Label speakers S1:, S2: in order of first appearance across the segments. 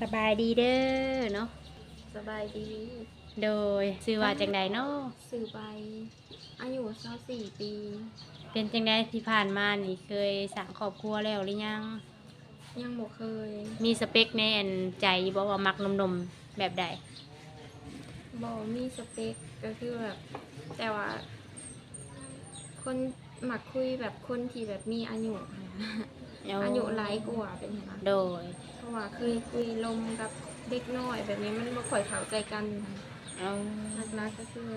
S1: สบายดีเด้อเนาะ
S2: สบายดี
S1: โดยชื่อว่าจังใดเนาะ
S2: สื่อใบอายุเศร้าสี่ปี
S1: เป็นจังใดที่ผ่านมานี่เคยสร้างครอบครัวแล้วหรือยัง
S2: ยังบ่เคย
S1: มีสเปคในอันใจบ่ว่ามักหนมๆแบบใด
S2: บ่มีสเปคก็คือแบบแต่ว่า คนหมักคุยแบบคนที่แบบมีอายุค่ะ
S1: เอา
S2: ยุหลายกว่าเป็นไงนะ
S1: โดย
S2: เพ ราะว่าเคยคุยลมกับเด็กน้อย แบบนี้มันบ่ค่อยเข้าใจกันค่ะ
S1: เอา
S2: นักๆก็คือ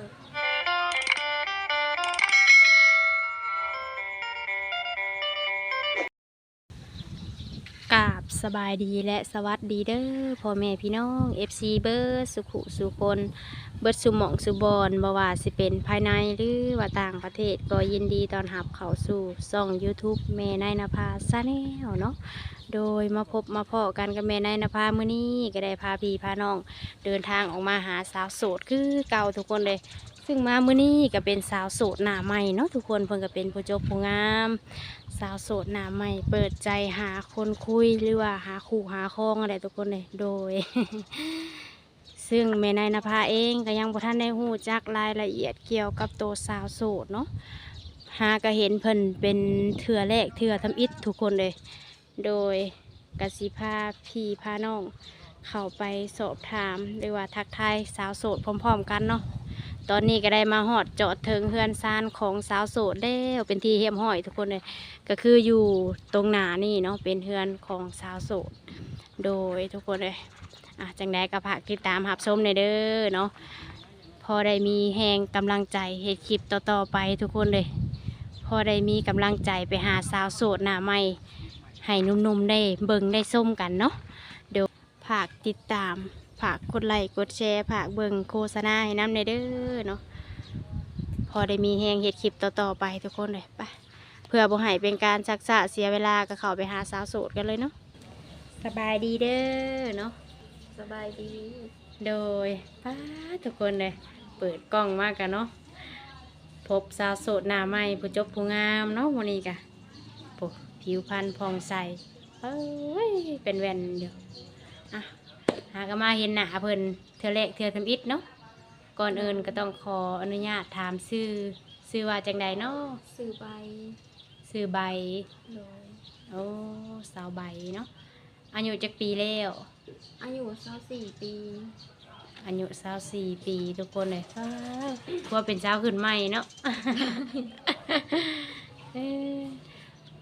S1: กาบสบายดีและสวัสดีเด้อพ่อแม่พี่น้อง FC เบิร์สุขุสุคนเบิร์ดสุหมองสุบอนบ่ว่าสิเป็นภายในหรือว่าต่างประเทศก็ยินดีตอนรับเขาสู่ช่อง YouTube แม่นายนภาซาแนลเนาะโดยมาพบมาพอกันกับแม่นายนภามื้อนี้ก็ได้พาพี่พาน้อง เดินทางออกมาหาสาวโสดคือเก่าทุกคนเลย ซึ่งมามื้อนี้ก็เป็นสาวโสดหน้าใหม่เนาะทุกคนเพิ่นก็เป็นผู้จบผู้งาม สาวโสดหน้าใหม่เปิดใจหาคนคุยหรือว่าหาคู่หาครองอะไรทุกคนเลยโดย ซึ่งแม่นายนภาเองก็ยังบ่ทันได้ฮู้จักรายละเอียดเกี่ยวกับตัวสาวโสดเนาะหาก็เห็นเพิ่นเป็นเถื่อแรกเถื่อทำอิฐทุกคนเลย โดยกสิพาพี่พาน้องเข้าไปสอบถามหรือว่าทักทายสาวโสดพร้อมๆกันเนาะ ตอนนี้ก็ได้มาหอดเจอดถึงเฮือนซานของสาวโสดแล้วเป็นที่เฮียมห้อยทุกคนเลยก็คืออยู่ตรงหนานี่เนาะเป็นเฮือนของสาวโสด โดยทุกคนเลยอะจังได้ก็ฝากติดตามหับชมในเด้อเนาะพอได้มีแหงกำลังใจเฮ็ดคลิปต่อๆไปทุกคนเลย พอได้มีกำลังใจไปหาสาวโสดหน้าใหม่ให้นุ่มๆได้เบิ่งได้ส้มกันเนาะเดี๋ยวฝากติดตาม ฝากกดไลค์กดแชร์ฝากเบิ่งโฆษณาให้น้ำในเด้อเนาะพอได้มีแหงเฮ็ดคลิปต่อๆไปทุกคนเลยไปเพื่อบ่ให้เป็นการชักษะเสียเวลาก็เข้าไปหาสาวโสดกันเลยเนาะสบายดีเด้อเนาะ
S2: สบายดี
S1: โดยป้าทุกคนเลยเปิดกล้องมากกันเนาะพบสาวโสดหน้าใหม่ผู้จบผู้งามเนาะวันนี้กะผิวพรรณผ่องใสเอ้ยเป็นแว่นอยู่อะ หาก็มาเห็นหน้าเพิ่นเทือแรกเทือทำอิฐเนาะก่อนอื่นก็ต้องขออนุญาตถามชื่อชื่อว่าจังใดเนาะ
S2: สื่อใบ
S1: ชื่อใบ
S2: โดย
S1: โอ้สาวใบเนาะอายุจักปีแล้ว
S2: อายุเศร้าสี่ปี
S1: อายุสาวสี่ปีทุกคนเลยฟ้าเพราะว่าเป็นสาวขึ้นใหม่เนาะเอ้อ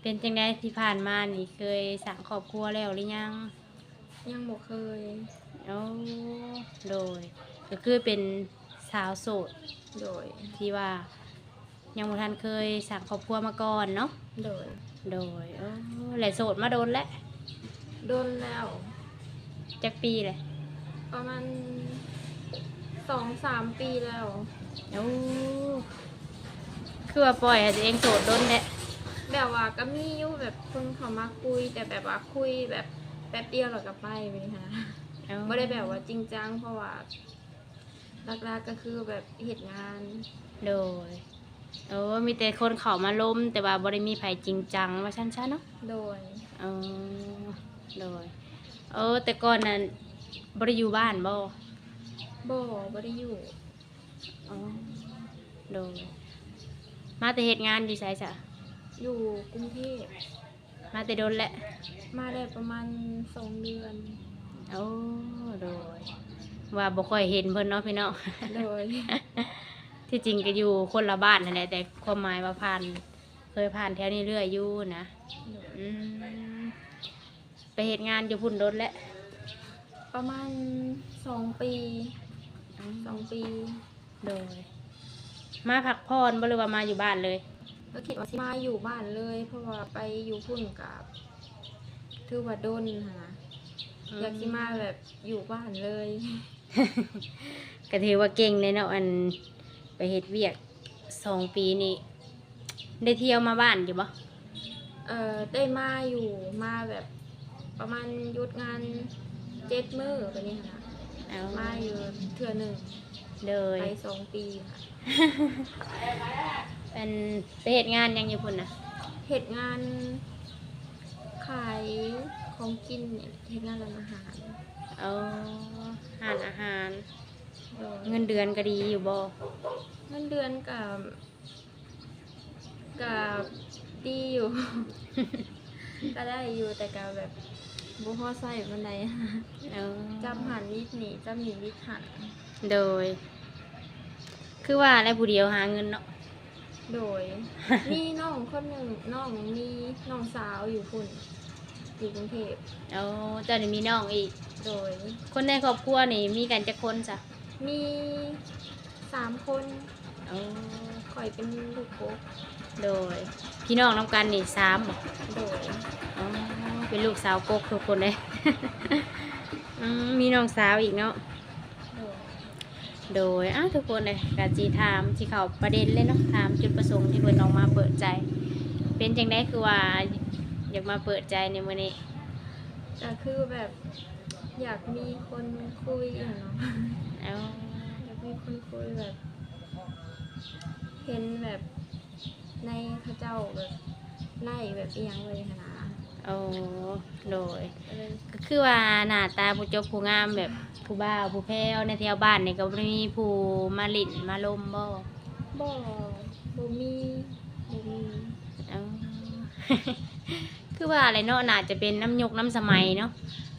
S1: เป็นจังไดที่ผ่านมานี่เคยสั่งครอบครัวแล้วหรือยัง
S2: ยังบ่เคย
S1: โอ้โดย ก็คือเป็นสาวโสด
S2: โดย
S1: ที่ว่า ยังบ่ทันเคยสั่งครอบครัวมาก่อนเนาะ
S2: โดย
S1: โดยโอ้แหละโสดมาโดนแล้ว
S2: โดนแล้ว
S1: จักปีเลย
S2: ประมาณสองสามปีแล้ว
S1: โอ้คือว่าปล่อยให้ตัวเองโสดโดนแหละ
S2: แบบว่าก็มีอยู่แบบคนเขามาคุย แต่แบบว่าคุยแบบแป๊บเดียวแล้วก็ไปไปเลยค่ะ
S1: เอ้า
S2: ไม่ได้แบบว่าจริงจังเพราะว่าหลักๆก็คือแบบเหตุงาน
S1: โดยโอ้มีแต่คนเข้ามาล้มแต่ว่าบ่ได้มีไผจริงจังว่าชั้นๆเนาะ
S2: โดย
S1: เออโดยเออแต่ก่อนนั้นบ่ได้อยู่บ้านบ่
S2: บ่บ่ได้อยู่
S1: อ๋อโดยมาแต่เฮ็ดงานอยู่ไสจ้ะ
S2: อยู่กรุงเทพ
S1: มาแต่โดนแหละ
S2: มาได้ประมาณสองเดือน
S1: โอ้โดย ว่าบ่ค่อยเห็นเพิ่นเนาะพี่น้อง
S2: โดย
S1: ที่จริงก็อยู่คนละบ้านนั่นแหละแต่ความหมายว่าผ่าน เคยผ่านแถวนี้เรื่อยอยู่นะอืมไปเหตุงานอยู่พุ่นรถแล้ว
S2: ประมาณสองปีสองปี
S1: โดย มาพักผ่อนบ่หรือว่ามาอยู่บ้านเลย
S2: ก็คิดว่าสิมาอยู่บ้านเลย เพราะว่าไปอยู่พุ่นกับถือว่าโดนค่ะนะอยากสิมาแบบอยู่บ้านเลย
S1: ก็ถือว่าเก่งเลยเนาะอันไปเฮ็ดเวียกสองปีนี่ได้เที่ยวมาบ้านอยู่บ่
S2: เอ่อได้มาอยู่มาแบบประมาณหยุดงานเจ็ดมื้อแบบนี้ค่ะนะ
S1: เอา
S2: มาอยู่เทื่อหนึ่ง
S1: โดย
S2: ไปสองปีค่ะ
S1: เป็นไปเหตุงานยังอยู่พุ่นนะ
S2: เหตุงานขายขของกินเนี่ยเฮ็ดงานร้านอาหาร
S1: เอาหานอาหาร
S2: โดย
S1: เงินเดือนก็ดีอยู่บ่
S2: เงินเดือนกับกับดีอยู่ ก็ได้อยู่แต่กับแบบบ่ฮอดใส่ปานใด
S1: เอา
S2: จำหันนิดหนีจำหนีนิดหัน
S1: โดย คือว่าแล้วผู้เดียวหาเงินเนาะ
S2: โดย มีน้องคนหนึ่งน้องมีน้องสาวอยู่พุ่นอยู่กรุงเทพ
S1: เอาเจ้านี่มีน้องอีก
S2: โดย
S1: คนในครอบครัวนี่มีกันจักคนจ้ะ
S2: มีสามคน
S1: เอา
S2: ข่อยเป็นลูกโป๊ก
S1: โดย พี่น้องน้ำกันนี่สามบ่
S2: โดย
S1: อ๋อเป็นลูกสาวกกทุกคนเลย อืมมีน้องสาวอีกเนาะ
S2: โดย
S1: โดยอ้าวทุกคนเลยกาจีถามที่เขาประเด็นเลยเนาะถามจุดประสงค์ที่เพิ่นออกมาเปิดใจ เป็นจังได้คือว่าอยากมาเปิดใจในมื้อนี้
S2: ก็คือแบบอยากมีคนคุยอะเนาะ
S1: เอา
S2: อยากมีคนคุยแบบเห็นแบบในเข้าเจ้าแบบไล่แบบเอียงเลยค่ะนะ
S1: เอาโดย
S2: ก็เลย
S1: ก็คือว่าหน้าตาผู้จบผู้งามแบบผู้บ่าวผู้แพ้วในแถวบ้านนี่ก็บ่ได้มีผู้มาลิ่นมาลมบ่
S2: บ่บ่มีบ่มี
S1: เอาคือว่าอะไรเนาะน่าจะเป็นน้ำยกน้ำสมัยเนาะ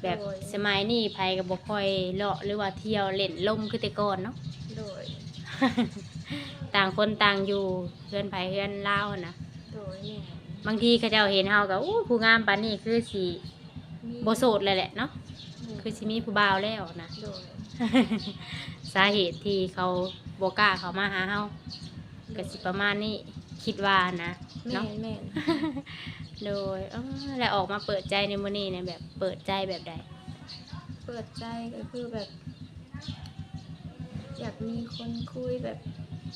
S1: แบบสมัยนี้ไผก็บ่ค่อยเลาะหรือว่าเที่ยวเล่นลมคือแต่ก่อนเนาะ
S2: โดย
S1: ต่างคนต่างอยู่เพื่อนไผเพื่อนเล่าวหั้นนะ
S2: โดยแม่
S1: บางทีเขาเจ้าเห็นเฮาก็อู้ผู้งามปานนี้คือสิ
S2: มี
S1: บ่โสดเลยแหละเนาะคือสิมีผู้บ่าวแล้วนะ
S2: โดย
S1: สาเหตุที่เขาบ่กล้าเข้ามาหาเฮาก็สิประมาณนี้คิดว่านะ
S2: แม่
S1: เนาะ
S2: แม่น
S1: โดยเอ้อแล้วออกมาเปิดใจในมื้อนี้เนี่ยแบบเปิดใจแบบใด
S2: เปิดใจก็คือแบบ อยากมีคนคุยแบบ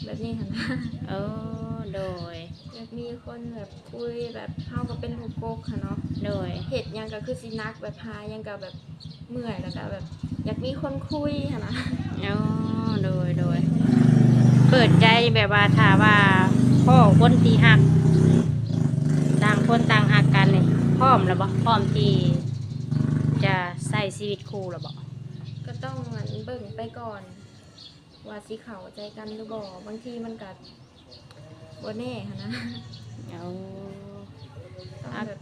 S2: แบบนี้ค่ะนะ
S1: เออโดย
S2: อยากมีคนแบบคุยแบบเฮาก็เป็นลูกโกกค่ะเนาะ
S1: โดย
S2: เห็ดหยังก็คือสินักแบบพายังก็แบบเมื่อยแล้วก็แบบ อยากมีคนคุยค่ะนะ
S1: อ๋อโดยโดย เปิดใจแบบว่าถ้าว่า พ่อคนที่หัก ต่างคนต่างหักกันนี่พร้อมแล้วบ่พร้อมที่จะใส่ชีวิตคู่แล้วบ่
S2: ก็ต้องเหมือนเบิ่งไปก่อน ว่าสิเข้าใจกันหรือบ่บางทีมันก็บ่แน่ค่ะนะ
S1: เอา
S2: ต้องแบบ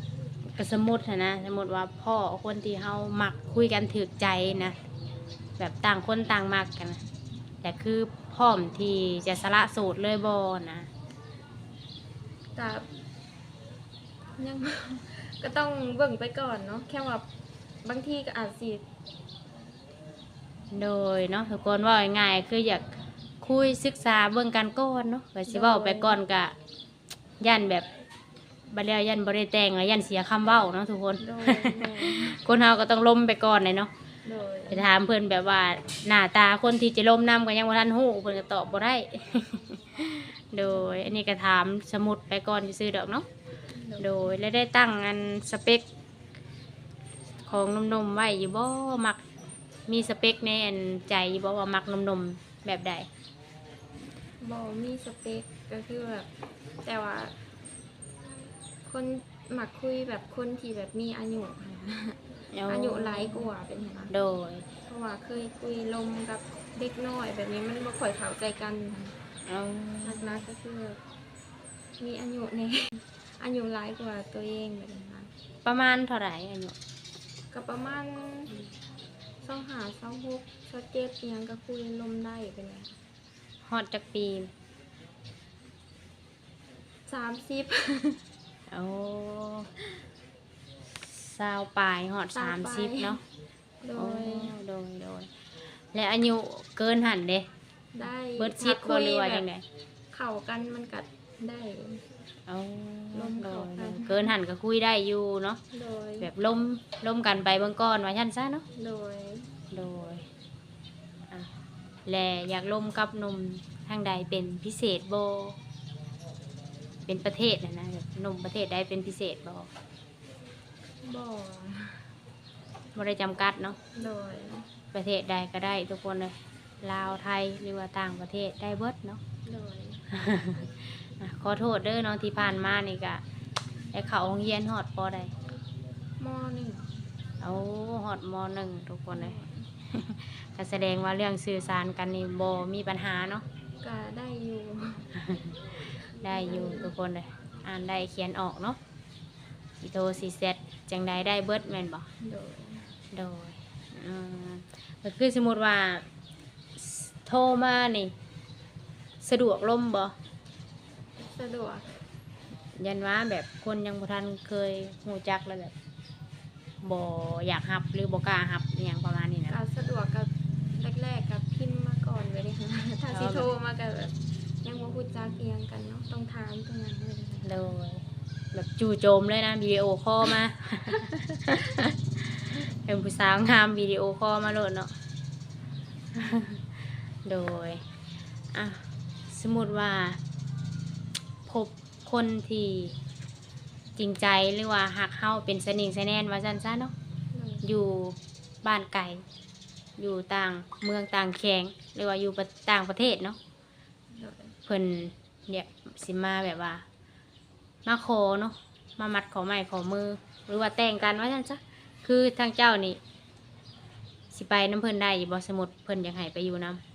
S1: ก็สมมุติหั้นนะสมมติว่าพ่อคนที่เฮามักคุยกันถึกใจนะแบบต่างคนต่างมักกันนะแต่คือพร้อมที่จะสละโสดเลยบ่นะ
S2: กับยัง ก็ต้องเบิ่งไปก่อนเนาะแค่ว่าบางทีก็อาจสิ
S1: โดยเนาะทุกคนว่าง่ายๆคืออยากคุยศึกษาเบิ่งกันก่อนเนาะก็สิเว้าไปก่อนกะยันแบบบัดแล้วยันบ่ได้แต่งแล้วยันเสียคำเว้าเนาะทุกคน
S2: โดยแม่
S1: คนเฮาก็ต้องล้มไปก่อนเลยเนาะ
S2: โดย
S1: ไปถามเพิ่นแบบว่าหน้าตาคนที่จะล้มนำก็ยังบ่ทันฮู้เพิ่นก็ตอบบ่ได้ โดย อันนี้ก็ถามสมุดไปก่อนซื่อๆดอกเนาะ โดยและได้ตั้งอันสเปค ของหนมๆไว้อยู่บ่มัก มีสเปคในอันใจอยู่บ่ว่ามักหนมๆแบบใด
S2: บอมีสเปคก็คือแบบ แต่ว่า คนหมักคุยแบบคนที่แบบมีอายุค่ะอายุหลายกว่าเป็นไง
S1: โดย
S2: เพราะว่าเคยคุยลมกับเด็กน้อยแบบนี้มันบ่ค่อยเข้าใจกัน
S1: เอา
S2: นักๆก็คือมีอายุใน อายุหลายกว่าตัวเองแบบนี้นะ
S1: ประมาณเท่าไหร่อายุ
S2: ก็ประมาณ สองหาสองหกสองเจ็ดอิหยังก็คุยลมได้เป็นไง
S1: ฮอดจักปี
S2: สามสิบ
S1: เอาสาวปลายฮอด
S2: สาวปลาย
S1: 30เนาะ
S2: โด
S1: โอ้
S2: ย
S1: โดยโดยและอายุเกินหันเด้
S2: ได้
S1: เบิดชิดบ่หรือว่าจังได
S2: เข้ากันมันกัดได้
S1: เอา
S2: ลม
S1: โด
S2: เข้ายกัน
S1: เกินหันก็คุยได้อยู่เนาะ
S2: โดย
S1: แบบล้มล้มกันไปเบื้องก้อนว่าชั้นซะเนาะ
S2: โดย
S1: โดยอะ แลอยากล้มกับหนมทางใดเป็นพิเศษโบ เป็นประเทศนะนะแบบหนมประเทศใดเป็นพิเศษบ่
S2: บ่
S1: บ่ได้จำกัดเนาะ
S2: โดย
S1: ประเทศใดก็ได้ทุกคนเลยลาวไทยหรือว่าต่างประเทศได้เบิดเนาะ
S2: โดย
S1: อะขอโทษเด้อเน้องที่ผ่านมานี่กะได้เข้าโรงเรียนฮอดปอใด
S2: มอหนึ่ง
S1: มเอาฮอดมหนึ่งทุกคนเลย ก็แสดงว่าเรื่องสื่อสารกันนี่บ่มีปัญหาเนาะ
S2: ก็ได้อยู่
S1: ได้อยู่ทุกคนเลยอ่านได้เขียนออกเนาะสีโทรสีเซตจังใดได้เบิดแม่นบ่
S2: โดย
S1: โดยอืมก็คือสมมติว่าสโทรมานี่ สะดวกล่มบ่
S2: สะดวก
S1: ยันว่าแบบคนยังบ่ทันเคยหูจักแล้วแบบบ่อยากหับหรือบ่กล้าหับอหย่างประมาณนี้นะ
S2: ก็สะดวกกับ แรกๆกับพิมพ์มาก่อนไว้เลยค่ะถ้าสิโทรมาก็แบบยังบ่ฮู้จักเอียงกันเนาะต้องถามตรงนั้นเลยค่ะ
S1: โดยแบบจู่โจมเลยนะวิดีโอคอลมาเป็นผู้สาวงามวิดีโอคอลมาโลดเนาะโดยอะสมมติว่า พบคนที่จริงใจหรือว่าหักเฮาเป็นสนิงสแนนว่าจันซ่นเนาะ
S2: โดย
S1: อยู่บ้านไกล อยู่ต่างเมืองต่างแขงหรือว่าอยู่ต่างประเทศเนาะเพิ่นเนี่ยสิมาแบบว่า มาขอเนาะมามัดขอไม้ขอมือ หรือว่าแต่งกันว่าจันซะคือทางเจ้านี่ สิไปน้ำเพิ่นได้บ่สมุดเพิ่นอยากให้ไปอยู่น้ำ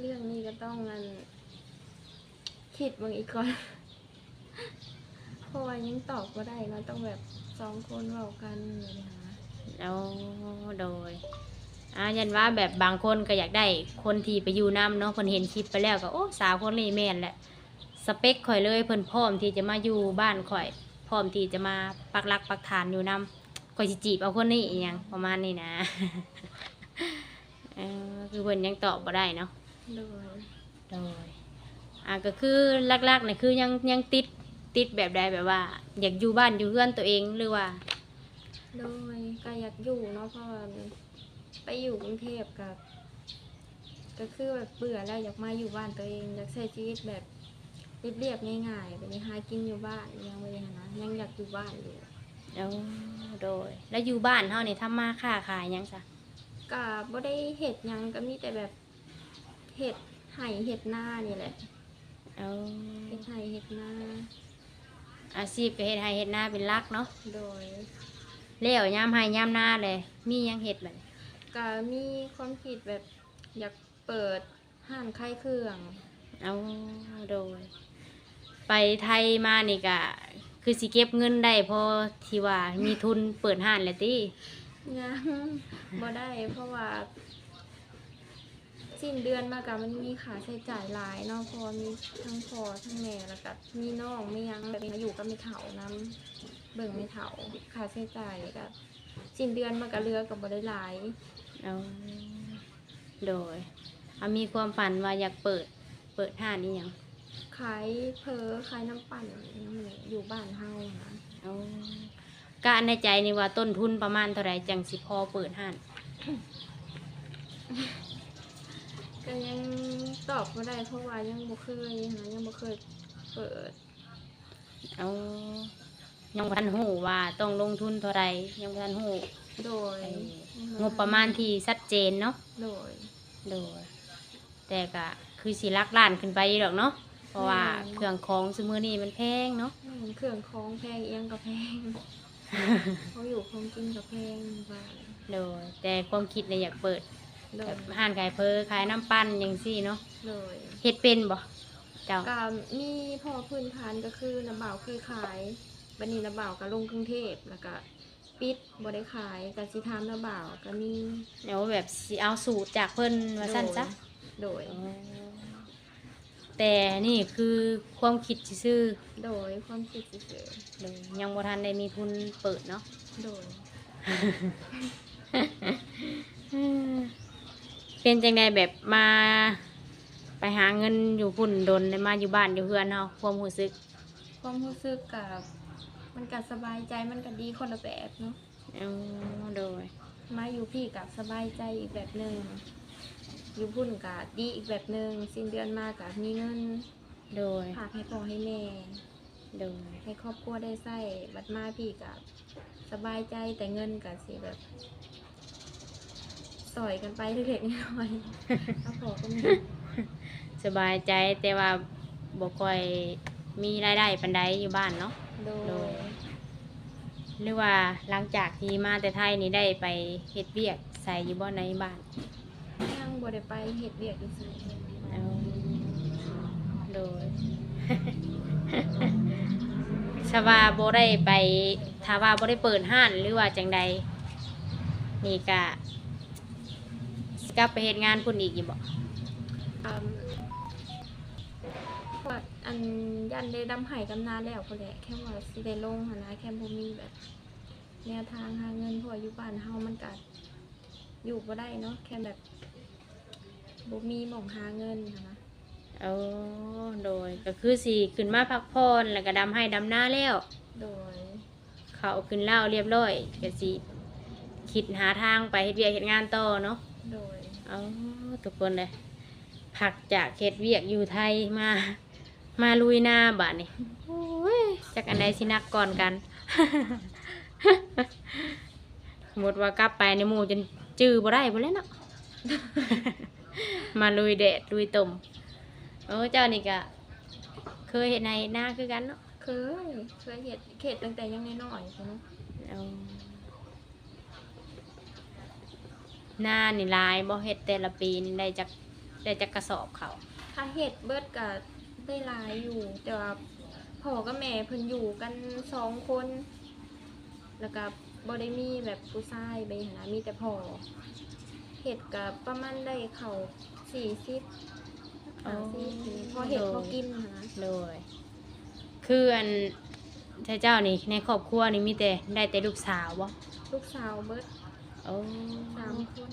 S2: เรื่องนี้ก็ต้องงันคิดบิ่งอีกก่อนเพราะว่ายังตอบบ่ได้เนาะต้องแบบสองคนเว้ากันเลยนะคะำ
S1: เอา โดยอ่ายันว่าแบบบางคนก็อยากได้คนที่ไปอยู่น้ำเนาะเพิ่นเห็นคลิปไปแล้วก็โอ้สาวคนนี้แม่นแหละสเปคข่อยเลยเพิ่นพร้อมที่จะมาอยู่บ้านข่อย พร้อมที่จะมาปักหลักปักฐานอยู่นำข่อยสิจีบเอาคนนี้อหยังประมาณนี้นะ เออคือเพิ่นยังตอบบ่ได้เนาะ
S2: โดย
S1: โดยอ่าก็คือหลักๆนี่คือยังยังติดติดแบบใดแบบว่า อยากอยู่บ้านอยู่เรือนตัวเองหรือว่า
S2: โดย ก็อยากอยู่เนาะเพราะว่าไปอยู่กรุงเทพกับ ก็คือแบบเบื่อแล้วอยากมาอยู่บ้านตัวเอง อยากใช้ชีวิตแบบเรียบๆง่ายๆแบบนี้หากินอยู่บ้านยังไม่ได้นะยังอยากอยู่บ้านอยู่
S1: เอาโดย แล้วอยู่บ้านเฮานี่ทำมาค้าขายหยังซะ
S2: ก็บ่ได้เห็ดหยังก็มีแต่แบบเห็ดไห่เห็ดหน้านี่แหละ
S1: เอา
S2: เห็ดไห่เห็ดหน้า
S1: อาชีพก็เฮ็ดให้เฮ็ดนาเป็นหลักเนาะ
S2: โดย
S1: แล้วยามให้ยามนาเลย มีหยังเฮ็ดบัดนี้
S2: ก็มีความคิดแบบอยากเปิดห้างขายเครื่อง
S1: เอาโดย ไปไทยมานี่ก็คือสิเก็บเงินได้พอที่ว่ามีทุนเปิดห้านแล้วติ
S2: ยังบ่ได้เพราะว่า สิ้นเดือนมากับมันมีค่าใช้จ่ายหลายเนาะเพอมีทั้งพ่อทั้งแม่แล้วก็มีน้องไม่ยังแบบมาอยู่กับไม่เถานํ เบิ่งไม่เถาค่าใช้จ่ายก็สิ้นเดือนมากับเรือกับบ่ได้หลาย
S1: เอาโดยเอามีความฝันว่าอยากเปิดเปิดห้านนี่ยัง
S2: ขายเพอขายน้ำปั่นน้ำเนี่ยอยู่บ้านเฮานะ
S1: เอากะในใจนี่ว่าต้นทุนประมาณเท่าไหรจังสิพอเปิดห้าน
S2: ก็ยังตอบบ่ได้เพราะว่ายังบ่เคยนะยังบ่เคยเปิด
S1: เอา ยังบ่ทันหูว่าต้องลงทุนเท่าไหรยังบ่ทันหู
S2: โดย
S1: ไอ้งบประมาณที่ชัดเจนเนาะ
S2: โดย
S1: โดยแต่ก็คือสิลักล้านขึ้นไปอีดอกเนาะเพราะว่า
S2: อืม
S1: เครื่องของซื้อมือนี่มันแพงเนาะ
S2: อืมเครื่องของแพงเอียงก็แพงเขาอยู่คงกินกับแพงบ้าง
S1: โดยแต่ความคิดเนี่ยอยากเปิด
S2: โด
S1: แบ
S2: ย
S1: บห้านขายเพอขายน้ำปั้นอย่างซี่เนาะ
S2: โดย
S1: เฮ็ดเป็นบ่เจ้า
S2: ก็มีพอพื้นฐานก็คือน้ำบ่าวเคยขาย บันนี้น้ำบ่าวก็ลงกรุงเทพแล้วก็ปิดบ่ได้ขายก็สิทามน้ำบ่าวก็มี
S1: เดี๋ยวแบบสิเอาสูตรจากเพิ่นว่าซั่นซะ
S2: โดย
S1: แต่นี่คือความคิดซื่อ
S2: โดยความคิดเฉย
S1: ๆเลยยังบ่ทันได้มีทุนเปิดเนาะ
S2: ๆโดย
S1: เป็นจังไดแบบมา ไปหาเงินอยู่พุ่นดนได้มาอยู่บ้านอยู่เฮือนเฮาความรู้สึก
S2: ความรู้สึกกับ มันก็สบายใจมันก็ดีคนละแบบเนาะ
S1: เอาโดย
S2: มาอยู่พี่กับสบายใจอีกแบบหนึ่งอยู่พุ่นกับดีอีกแบบหนึ่งสิ้นเดือนมากับมีเงิน
S1: โดย
S2: ฝากให้พ่อให้แม่
S1: โดย
S2: ให้ครอบครัวได้ใส่บัดมาพี่กับสบายใจแต่เงินกับสิแบบสอยกันไปเล็กๆน้อยๆเอาพอก็มี
S1: สบายใจแต่ว่าบ่ค่อยมีรายได้ปานใดอยู่บ้านเนาะ
S2: โด
S1: โด
S2: ย
S1: ยหรือว่าหลังจากที่มาแต่ไทยนี่ได้ไปเฮ็ดเวียกใส่อยู่บ่ในบ้าน
S2: ยังบ่ได้ไปเฮ็ดเวียกอีกไส
S1: เอาโดยชาวาบ่ได้ไปถ้าว่าบ่ได้เปิดห้านหรือว่าจังใดนี่ก็กลับไปเฮ็ดงานพุ่นอีกอยู่บ่
S2: อืมว่า อันยันได้ดำไห้ดำนาแล้วพุ่นแหละแค่ว่าสิได้ลงหั่นนะแค่บ่มีแบบ แนวทางหาเงินเพราะว่าอยู่บ้านเฮามันก็อยู่บ่ได้เนาะแค่แบบบ่มีหม่องหาเงินหั้นนะ
S1: เอาโดยก็คือสิขึ้นมาพักผ่อนแล้วก็ดำให้ดำหน้าแล้ว
S2: โดย
S1: เขาขึ้นเล่าวเรียบร้อยก็สิคิดหาทางไปเฮ็ดเวียกเฮ็ดงานต่อเนาะ
S2: โดย
S1: เอาทุกคนเลยผักจากเฮ็ดเวียกอยู่ไทยมา มาลุยหน้าบ้านนี่โอ้ยจักอันใดสินักก่อนกันสมมติว่ากลับไปในหมู่จนจื้อบ่ได้บ่แล้วเนาะมาลุยแดดลุยตมโอ้เจ้านี่ก็เคยเห็นในหน้าคือกันเนาะ
S2: เคยเคยเฮ็ดเขตตั้งแต่ยังน้อยๆใช่ไหม
S1: เอาหน้านี่ลายบ่เฮ็ดแต่ละปีนี่ได้จักได้จักกระสอบเขา
S2: ถ้าเฮ็ดเบิดก็ ได้หลายอยู่ แต่ว่าพ่อกับแม่เพิ่นอยู่กันสองคน แล้วก็บ่ได้มีแบบผู้ชายไปหนนะมีแต่พ่อเฮ็ดก็ประมาณได้เข้า40
S1: อ๋อ
S2: 50พอเฮ็ดพอกินหั้นนะ
S1: เลยคืออันใช่เจ้านี่ในครอบครัวนี่มีแต่ได้แต่ลูกสาวบ่
S2: ลูกสาวเบิด
S1: โอ้
S2: สามคน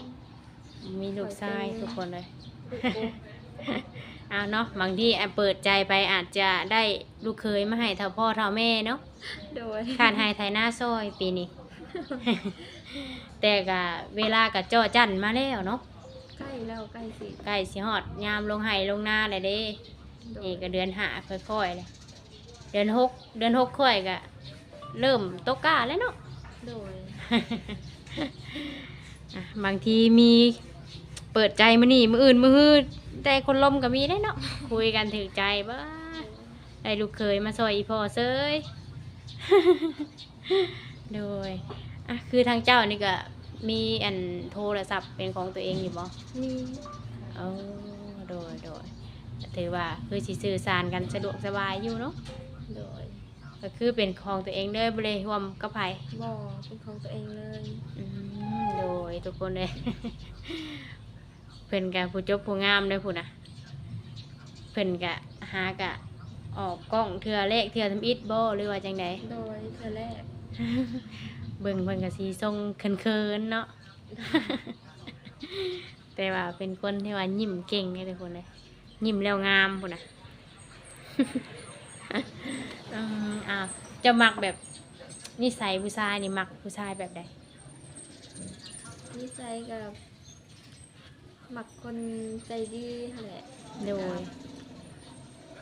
S1: มีลูกชายทุกคนเลย
S2: ลูกโก
S1: เอาเนาะบางที่แอบเปิดใจไปอาจจะได้ลูกเคยมาให้เท่าพ่อเท่าแม่เนาะ
S2: โดย
S1: ขาดหายไทยหน้าซอยปีนี้ แต่กะเวลากะจ่อจันมาแล้วเนาะ
S2: ใกล้แล้วใกล้สิ
S1: ใกล้สิฮอดยามลงไห้ลงหน้าเลยเด้
S2: โดย
S1: นี่ก็เดือนหาค่อยๆเลยเดือนหกเดือนหกค่อยก็เริ่มตกกาแล้วเนาะ
S2: โดย
S1: อะบางทีมีเปิดใจมานี่มืออื่นมือฮืด แต่คนลมก็มีได้เนาะคุยกันถือใจบ้าได้ลูกเคยมาซอยอีพอเซย โดยอะคือทางเจ้านี่ก็มีอันโทรศัพท์เป็นของตัวเองอยู่บ่
S2: มี
S1: เออโดยโดยถือว่าคือสิสื่อสารกันสะดวกสบายอยู่เนาะ
S2: โดย
S1: ก็คือเป็นของตัวเองเลยบ่เลยร่วมกับไผ
S2: บ่เป็นของตัวเองเลย
S1: อืมโดยทุกคนเลย เพิ่นกะผู้จบผู้งามเลยผู้นะเพิ่นกะหากะออกกล้องเทือเลขเทือทำอิดบ่หรือว่าจังใด
S2: โดยเธอแรก
S1: เบิ่งเพิ่นกะสีทรงเคินๆเนาะ แต่ว่าเป็นคนที่ว่ายิ้มเก่งเลยทุกคนเลยยิ้มแล้วงามผู้นะอืมอ่าจะมักแบบนิสัยผู้ชายนี่มักผู้ชายแบบใด
S2: นิสัยกับ หมักคนใจดีนั่นแหละ
S1: โดย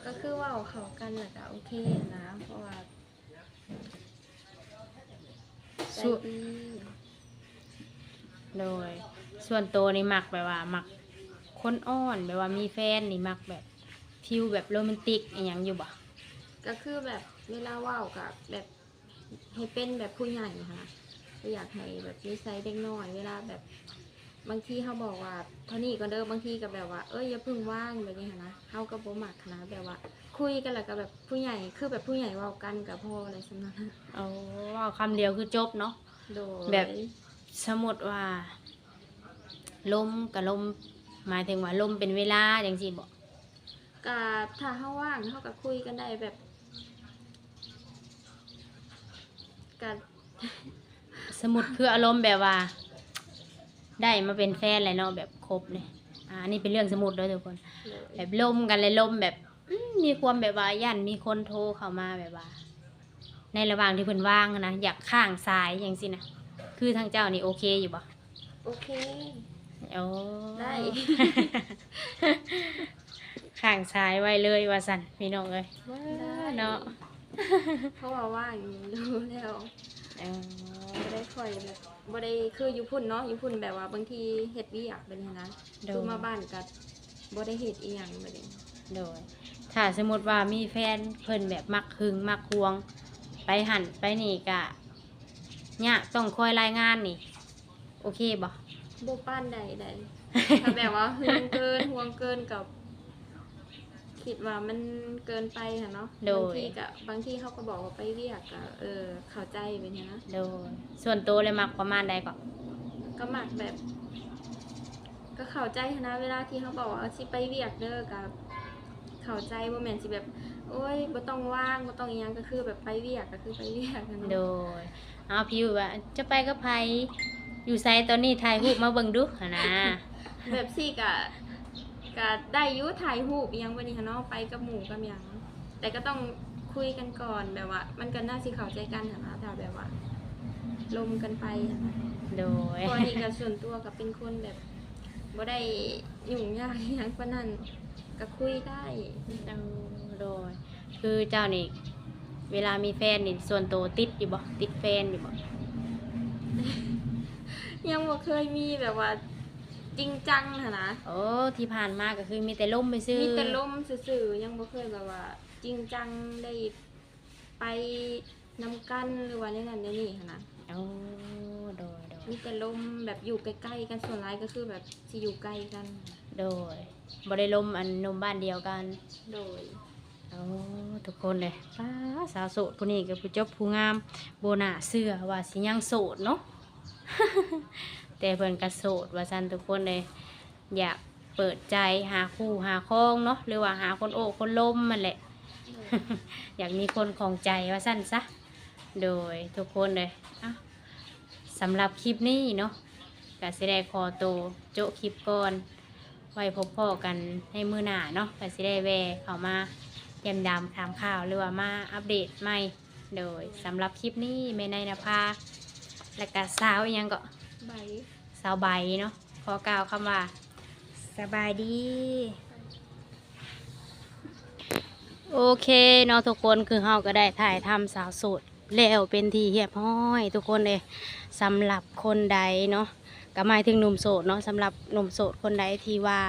S2: ก็คือเว่าเขากันแหละก็โอเคนะ เพราะว่าใจ
S1: ส่วน
S2: ดี
S1: โดย ส่วนตัวนี่มักแบบว่ามักคนอ้อนแบบว่ามีแฟนนี่มักแบบฟิวแบบโรแมนติกอหย่างอยู่บ่
S2: ก็คือแบบเวลาเว่ากับแบบให้เป็นแบบผู้ใหญ่ค่ะก็อยากให้แบบนิสัยเด็กน้อย เวลาแบบ บางทีเขาบอกว่าเท่านี้ก็เด้อบางทีก็แบบว่า เอ้ยอย่าเพึ่งว่างแบบนี้ค่ะนะเขาก็บ่มักนะแบบว่า คุยกันแล้วก็แบบผู้ใหญ่คือแบบผู้ใหญ่เว้ากันกับพ่ออะไรสำนักนั้น
S1: เอาว่าคำเดียวคือจบเนาะ
S2: โดย
S1: แบบ สมมติว่า ลมกับลม หมายถึงว่าลมเป็นเวลาอย่างสิบ่
S2: กับถ้าเขาว่างเขาก็คุยกันได้แบบกับ
S1: สมมติคืออารมณ์แบบว่า ได้มาเป็นแฟนเลยเนาะแบบครบเนี่ยอ่าอันนี้เป็นเรื่องสมมติด้วยทุกคน แบบลมกันเลยลมแบบอื้อมีความแบบว่ายันมีคนโทรเข้ามาแบบว่า ในระหว่างที่เพิ่นว่างอะนะอยากข้างซ้ายอย่างสินะคือทางเจ้านี่โอเคอยู่บ่
S2: โอเค
S1: โอ้
S2: ได้
S1: ข้างซ้ายไว้เลยว่าสันพี่น้องเอ้ย
S2: ได้
S1: เนาะ
S2: เพราะว่าว่างรู้แล้ว
S1: เออ
S2: บ่ได้ค่อยแบบ บ่ได้คืออยู่พุ่นเนาะอยู่พุ่นแบบว่าบางทีเฮ็ดเวียกเป็นอย่างนั้น
S1: โด
S2: คือยมาบ้านก็บ่ได้เฮ็ดอีหยังแบบนี้
S1: โดย ถ้าสมมติว่ามีแฟนเพิ่นแบบมักหึงมักหวง ไปหันไปนี่กะเนี่ยต้องคอยรายงานนี่ โอเคบ่
S2: บ่ป้านใดใดถ้าแบบว่าหึงเกินห่วงเกินกับ คิดว่ามันเกินไปค่ะเนาะ
S1: โด
S2: บาง
S1: ย
S2: ทีก็บางทีเขาก็บอกว่าไปเวียกก็เออเข้าใจไปเนี่ยนะ
S1: โดยส่วนตัวเลยมักประมาณใดก็
S2: ก็หมักแบบ ก็เข้าใจหั้นนะเวลาที่เขาบอกว่าสิไปเวียกเด้อกับเข้าใจว่าแม่นสิแบบ โอ้ยบ่ต้องว่างบ่ต้องอีหยังก็คือแบบไปเวียกก็คือไปเวียกกันเนาะ
S1: โดยเอาพี่ว่าจะไปกับไผอยู่ไสตอนนี้ถ่ายรูปมาเบิ่งดูหั่นนะ
S2: แบบซี่ก็ ก็ได้อยุถ่ายรูปอิหยังวันนี้ค่ะเนาะไปกับหมู่กับหยังแต่ก็ต้องคุยกันก่อนแบบว่า มันก็น่าสิเข้าใจกันค่ะนะถ้าแบบว่าลมกันไปค่ะนะ
S1: โดย
S2: ตัวนี้ก็ส่วนตัวก็เป็นคนแบบบ่ได้ยุ่งยากอิหยังปานนั้นก็คุยได้
S1: เอาโดย คือเจ้านี่ เวลามีแฟนนี่ส่วนตัวติดอยู่บ่ติดแฟนอยู่บ่
S2: ยังบ่เคยมีแบบว่า จริงจังค่ะนะ
S1: โอ้ที่ผ่านมาก็คือมีแต่ล่มไปซื้อ
S2: มีแต่ล่มซื่อๆยังบ่เคยแบบว่า จริงจังได้ไปนำกันหรือว่าในนั้นในนี่ค่ะนะ
S1: เอาโดยโดย
S2: มีแต่ล่มแบบอยู่ใกล้ๆกันส่วนร้ายก็คือแบบสิอยู่ไกลกัน
S1: โดยบ่ได้ล่มอันนมบ้านเดียวกัน
S2: โดย
S1: โอ้ทุกคนเลยป้าสาวโสดผู้นี้ก็ผู้จบผู้งามโบนาเสื้อว่าสิยังโสดเนาะ แต่เพิ่นก็โสดว่าซั่นทุกคนเลยอยากเปิดใจหาคู่หาครองเนาะหรือว่าหาคนโอ้คนล้มมันแหละ อยากมีคนของใจว่าสั้นซะโดยทุกคนเลยอะสำหรับคลิปนี้เนาะก็สิได้ขอตโจะคลิปก่อนไว้พบพ่อกันให้มือหน้าเนาะก็สิได้แวเข้ามาเยี่ยมยามถามข่าวหรือว่ามาอัปเดตใหม่ โดยสำหรับคลิปนี้เมนายนภาและก็สาวอิหยังก็
S2: ใบ
S1: สาวใบเนาะขอกล่าวคำว่า สบายดี โอเคเนาะทุกคนคือเฮาก็ได้ถ่ายทำสาวโสดแล้วเป็นทีเรียบร้อย ทุกคนเลยสำหรับคนใดเนาะก็หมายถึงหนุ่มโสดเนาะสำหรับหนุ่มโสดคนใดที่ว่า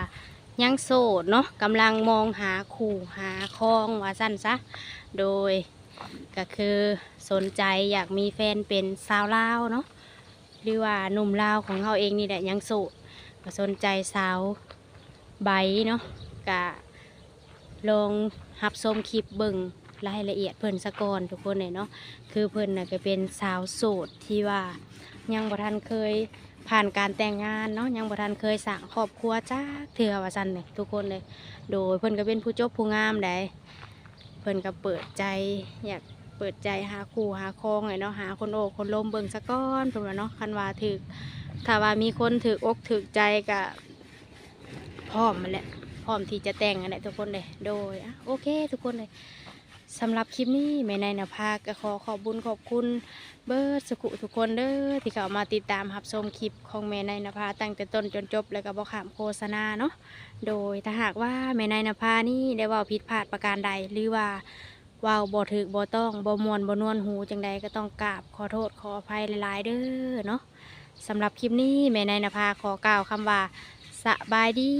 S1: ยังโสดเนาะกำลังมองหาคู่หาคองว่าสั้นซะโดยก็คือสนใจอยากมีแฟนเป็นสาวลาวเนาะ หรือว่าหนุ่มลาวของเขาเองนี่แหละยังโสดก็สนใจสาวใบเนาะกะลองหับชมคลิปเบิ่งรายละเอียดเพิ่นสะกอนทุกคนเลยเนาะคือเพิ่นน่ะก็เป็นสาวโสดที่ว่ายังบ่ทันเคยผ่านการแต่งงานเนาะยังบ่ทันเคยสร้างครอบครัวจ้าเถื่อว่าซั่นเลยทุกคนเลย โดยเพิ่นก็เป็นผู้จบผู้งามได้เพิ่นก็เปิดใจอยาก เปิดใจหาคู่หาคองเลยเนาะหาคนโอกคนลมเบิ่งสะก้อนเพิ่นว่าเนาะคันว่าถึกถ้าว่ามีคนถึกอกถึกใจก็พร้อมมันแหละพร้อมที่จะแต่งกันแหละทุกคนเลยโดยอะโอเค ทุกคนเลยสำหรับคลิปนี้แม่นายนภาก็ขอขอบบุญขอบคุณเบิร์ดสกุทุกคนเด้อที่เข้ามาติดตามรับชมคลิปของแม่นายนภาตั้งแต่ต้นจนจบแล้วก็บอกขามโฆษณาเนาะโดยถ้าหากว่าแม่นายนภานี่ได้ว่าผิดพลาดประการใดหรือว่า ว้าวบ่ถึกบ่ต้องบ่มวนบ่นวนหูจังใดก็ต้องกราบขอโทษขออภัยหลายๆเด้อเนาะสำหรับคลิปนี้แม่นายนภาขอกล่าวคำว่าสบายดี